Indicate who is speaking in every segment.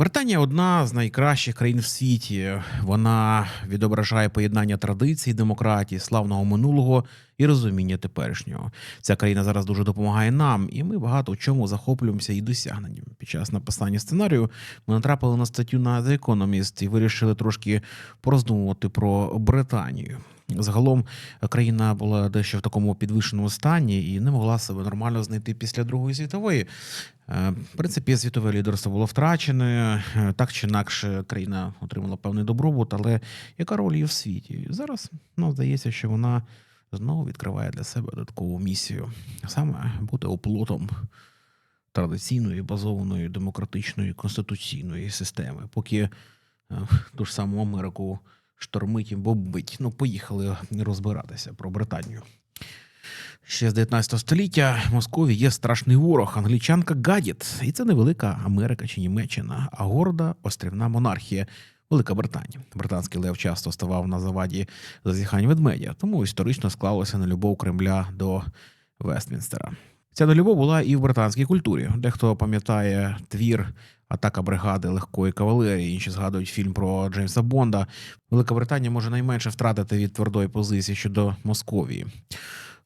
Speaker 1: Британія одна з найкращих країн в світі. Вона відображає поєднання традицій, демократії, славного минулого і розуміння теперішнього. Ця країна зараз дуже допомагає нам, і ми багато в чому захоплюємося і досягненням. Під час написання сценарію ми натрапили на статтю на The Economist і вирішили трошки пороздумувати про Британію. Загалом країна була дещо в такому підвищеному стані і не могла себе нормально знайти після Другої світової. Е, В принципі, світове лідерство було втрачене. Е, Так чи інакше, країна отримала певний добробут, але яка роль її в світі? Зараз ну, здається, що вона знову відкриває для себе додаткову місію саме бути оплотом традиційної, базованої демократичної конституційної системи. Поки е, ту ж саму Америку штормить і бомбить. Ну, поїхали розбиратися про Британію. Ще з 19 століття в Москові є страшний ворог, англічанка Гадіт. І це не велика Америка чи Німеччина, а горда острівна монархія. Велика Британія. Британський лев часто ставав на заваді зазіхань ведмедя, тому історично склалося на любов Кремля до Вестмінстера. Ця нелюбов була і в британській культурі. Дехто пам'ятає твір Атака бригади легкої кавалерії. Інші згадують фільм про Джеймса Бонда. Великобританія може найменше втратити від твердої позиції щодо Московії.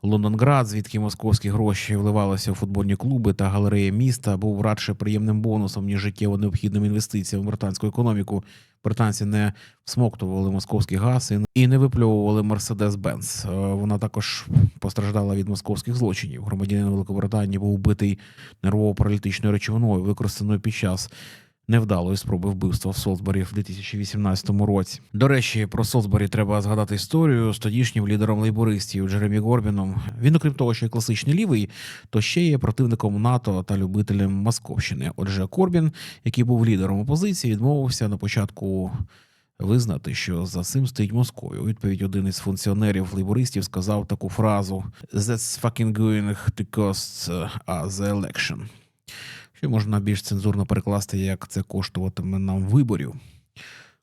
Speaker 1: Лондонград, звідки московські гроші вливалися у футбольні клуби та галереї міста, був радше приємним бонусом, ніж життєво необхідним інвестиціям в британську економіку. Британці не всмоктували московський газ і- не випльовували Мерседес-Бенц. Е, Вона також постраждала від московських злочинів. Громадянин Великобританії був убитий нервово-паралітичною речовиною, використаною під час невдалої спроби вбивства в Солсбері в 2018 році. До речі, про Солсбері треба згадати історію з тодішнім лідером лейбористів Джеремі Горбіном. Він, окрім того, що є класичний лівий, то ще є противником НАТО та любителем Московщини. Отже, Корбін, який був лідером опозиції, відмовився на початку. Визнати, що за цим стоїть Москвою. У відповідь один із функціонерів лейбористів сказав таку фразу «That's fucking going to cost uh, the election». Що можна більш цензурно перекласти, як це коштуватиме нам виборів.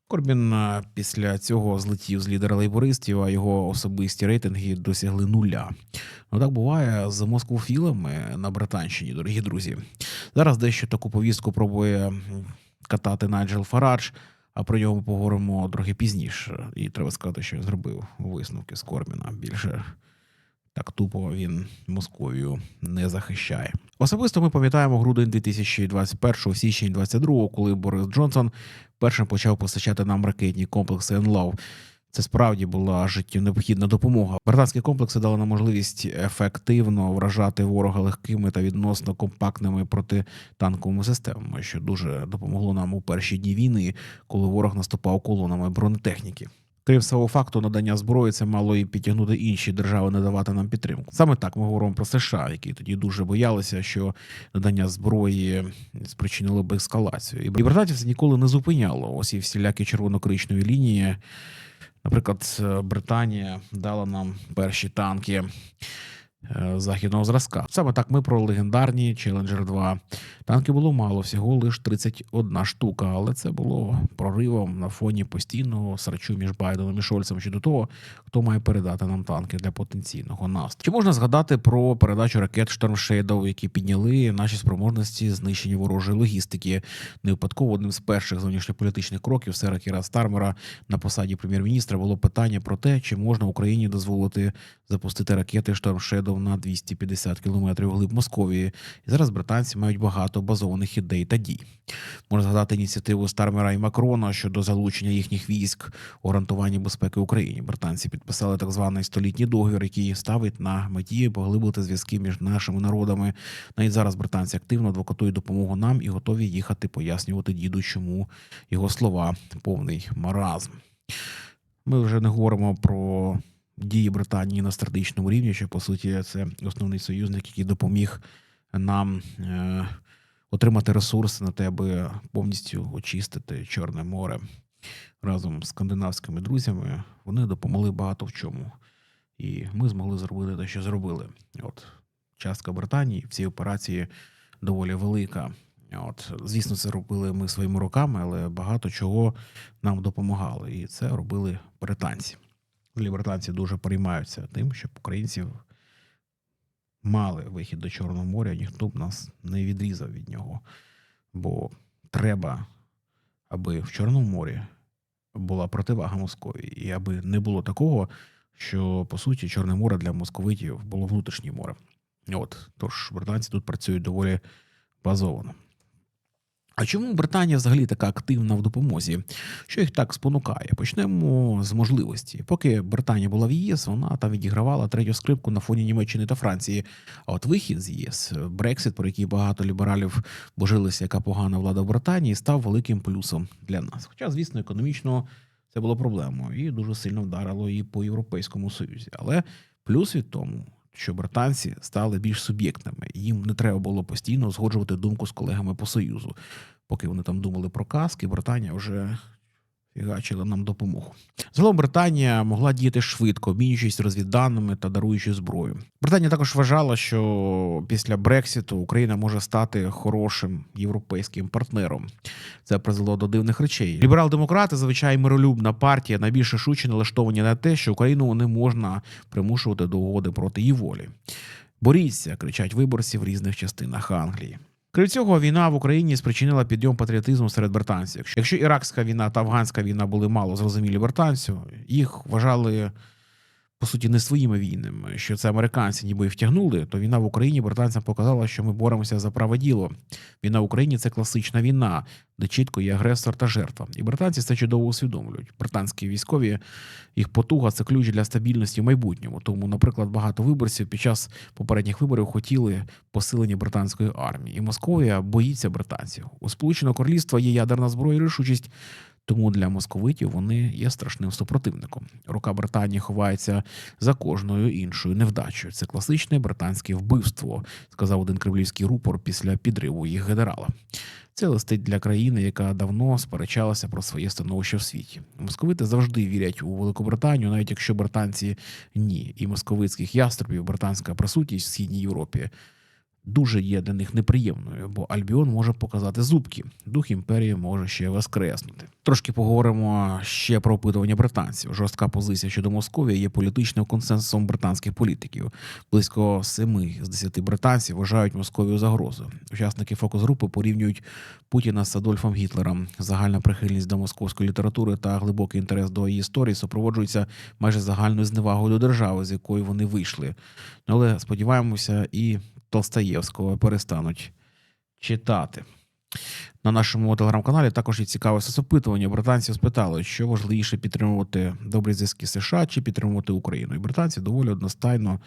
Speaker 1: Корбін після цього злетів з лідера лейбористів, а його особисті рейтинги досягли нуля. Ну так буває з москвофілами на Британщині, дорогі друзі. Зараз дещо таку повістку пробує катати Найджел Фарадж, а про нього ми поговоримо трохи пізніше. І треба сказати, що він зробив висновки з Корбіна. Більше так тупо він Московію не захищає. Особисто ми пам'ятаємо грудень 2021, січень 22, коли Борис Джонсон першим почав постачати нам ракетні комплекси «Енлав». Це справді була життєво необхідна допомога. Британські комплекси дали нам можливість ефективно вражати ворога легкими та відносно компактними протитанковими системами, що дуже допомогло нам у перші дні війни, коли ворог наступав колонами бронетехніки. Крім свого факту, надання зброї це мало і підтягнути інші держави, надавати нам підтримку. Саме так ми говоримо про США, які тоді дуже боялися, що надання зброї спричинило б ескалацію. І британців це ніколи не зупиняло. Ось і всілякі червоно-коричневі лінії. Наприклад, Британія дала нам перші танки західного зразка. Саме так ми про легендарні Challenger 2. Танків було мало, всього лише 31 штука, але це було проривом на фоні постійного срачу між Байденом і Шольцем щодо того, хто має передати нам танки для потенційного наступу. Чи можна згадати про передачу ракет Storm Shadow, які підняли наші спроможності знищення ворожої логістики? Не випадково одним з перших зовнішньополітичних кроків сера Кіра Стармера на посаді прем'єр-міністра було питання про те, чи можна Україні дозволити запустити ракети Storm Shadow на 250 кілометрів глиб Московії. І зараз британці мають багато базованих ідей та дій. Можна згадати ініціативу Стармера і Макрона щодо залучення їхніх військ у гарантуванні безпеки Україні. Британці підписали так званий столітній договір, який ставить на меті поглибити зв'язки між нашими народами. Навіть зараз британці активно адвокатують допомогу нам і готові їхати пояснювати діду, чому його слова повний маразм. Ми вже не говоримо про дії Британії на стратегічному рівні, що по суті це основний союзник, який допоміг нам е, отримати ресурси на те, аби повністю очистити Чорне море разом з скандинавськими друзями. Вони допомогли багато в чому. І ми змогли зробити те, що зробили. От частка Британії в цій операції доволі велика. От, звісно, це робили ми своїми руками, але багато чого нам допомагали. І це робили британці. Взагалі британці дуже переймаються тим, щоб українців мали вихід до Чорного моря, ніхто б нас не відрізав від нього. Бо треба аби в Чорному морі була противага Московії, і аби не було такого, що по суті Чорне море для московитів було внутрішнє море. От тож британці тут працюють доволі базовано. А чому Британія взагалі така активна в допомозі? Що їх так спонукає? Почнемо з можливості. Поки Британія була в ЄС, вона там відігравала третю скрипку на фоні Німеччини та Франції. А от вихід з ЄС, Брексит, про який багато лібералів божилися, яка погана влада в Британії, став великим плюсом для нас. Хоча, звісно, економічно це було проблемою і дуже сильно вдарило і по Європейському Союзі. Але плюс від тому, що британці стали більш суб'єктними. Їм не треба було постійно згоджувати думку з колегами по союзу. Поки вони там думали про казки, Британія вже фігачила нам допомогу. Загалом Британія могла діяти швидко, обмінюючись розвідданими та даруючи зброю. Британія також вважала, що після Брексіту Україна може стати хорошим європейським партнером. Це призвело до дивних речей. Ліберал-демократи, зазвичай миролюбна партія, найбільш рішуче налаштовані на те, що Україну не можна примушувати до угоди проти її волі. Боріться, кричать виборці в різних частинах Англії. Крім цього, війна в Україні спричинила підйом патріотизму серед британців. Якщо іракська війна та афганська війна були мало зрозумілі британцю, їх вважали по суті не своїми війнами. Що це американці ніби і втягнули, то війна в Україні британцям показала, що ми боремося за праве діло. Війна в Україні це класична війна, де чітко є агресор та жертва. І британці це чудово усвідомлюють. Британські військові їх потуга це ключ для стабільності в майбутньому. Тому, наприклад, багато виборців під час попередніх виборів хотіли посилення британської армії, і Московія боїться британців. У Сполученого Королівства є ядерна зброя і рішучість. Тому для московитів вони є страшним супротивником. Рука Британії ховається за кожною іншою невдачею. Це класичне британське вбивство, сказав один кремлівський рупор після підриву їх генерала. Це листить для країни, яка давно сперечалася про своє становище в світі. Московити завжди вірять у Великобританію, навіть якщо британці ні. І московицьких яструбів британська присутність в східній Європі дуже є для них неприємною, бо Альбіон може показати зубки. Дух імперії може ще воскреснути. Трошки поговоримо ще про опитування британців. Жорстка позиція щодо Московії є політичним консенсусом британських політиків. Близько семи з десяти британців вважають Московію загрозою. Учасники фокус-групи порівнюють Путіна з Адольфом Гітлером. Загальна прихильність до московської літератури та глибокий інтерес до її історії супроводжуються майже загальною зневагою до держави, з якої вони вийшли. Але сподіваємося, і Толстаєвського перестануть читати. На нашому телеграм-каналі також є цікаве соцопитування. Британців спитали, що важливіше підтримувати добрі зв'язки США чи підтримувати Україну. І британці доволі одностайно,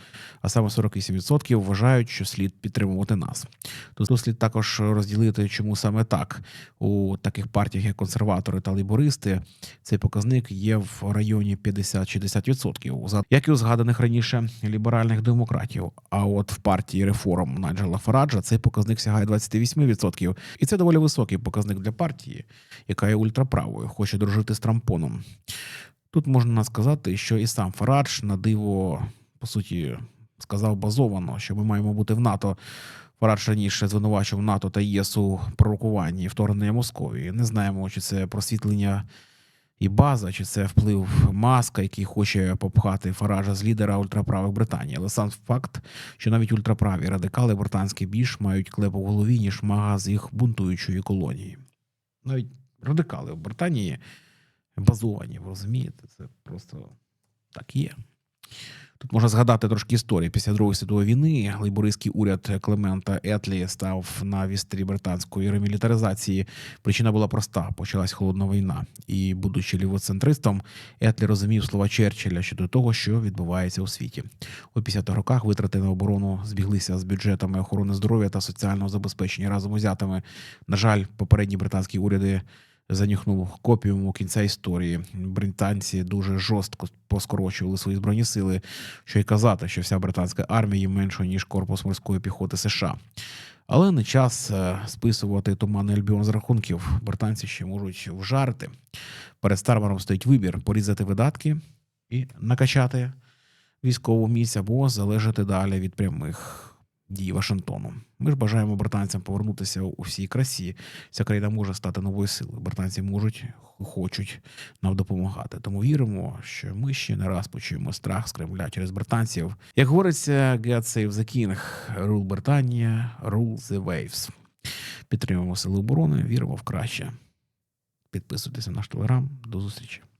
Speaker 1: а саме 48% вважають, що слід підтримувати нас. Тут слід також розділити, чому саме так у таких партіях, як консерватори та лейбористи, цей показник є в районі 50-60%, як і у згаданих раніше ліберальних демократів. А от в партії реформ Наджела Фараджа цей показник сягає 28%. І це доволі високий показник для партії, яка є ультраправою, хоче дружити з Трампоном. Тут можна сказати, що і сам Фарадж на диво, по суті, сказав базовано, що ми маємо бути в НАТО. Фарадж раніше звинувачив НАТО та ЄС у пророкуванні вторгнення Московії. Не знаємо, чи це просвітлення і база, чи це вплив маска, який хоче попхати Фаража з лідера ультраправих Британії. Але сам факт, що навіть ультраправі радикали британські більш мають клеп у голові, ніж мага з їх бунтуючої колонії. Навіть радикали в Британії базовані, ви розумієте? Це просто так є. Тут можна згадати трошки історії. Після Другої світової війни лейбористський уряд Клемента Етлі став на вістрі британської ремілітаризації. Причина була проста: почалась холодна війна. І, будучи лівоцентристом, Етлі розумів слова Черчилля щодо того, що відбувається у світі. У 50-х роках витрати на оборону збіглися з бюджетами охорони здоров'я та соціального забезпечення разом узятими. На жаль, попередні британські уряди занюхнув копію кінця історії. Британці дуже жорстко поскорочували свої збройні сили, що й казати, що вся британська армія є меншою ніж корпус морської піхоти США. Але не час е, списувати туманний альбіон з рахунків. Британці ще можуть вжарити. Перед Стармером стоїть вибір порізати видатки і накачати військову місць або залежати далі від прямих дій Вашингтону. Ми ж бажаємо британцям повернутися у всій красі. Ця країна може стати новою силою. Британці можуть хочуть нам допомагати. Тому віримо, що ми ще не раз почуємо страх з Кремля через британців. Як говориться, God save the King, rule Британія, rule the waves. Підтримуємо сили оборони, віримо в краще. Підписуйтесь на наш телеграм. До зустрічі.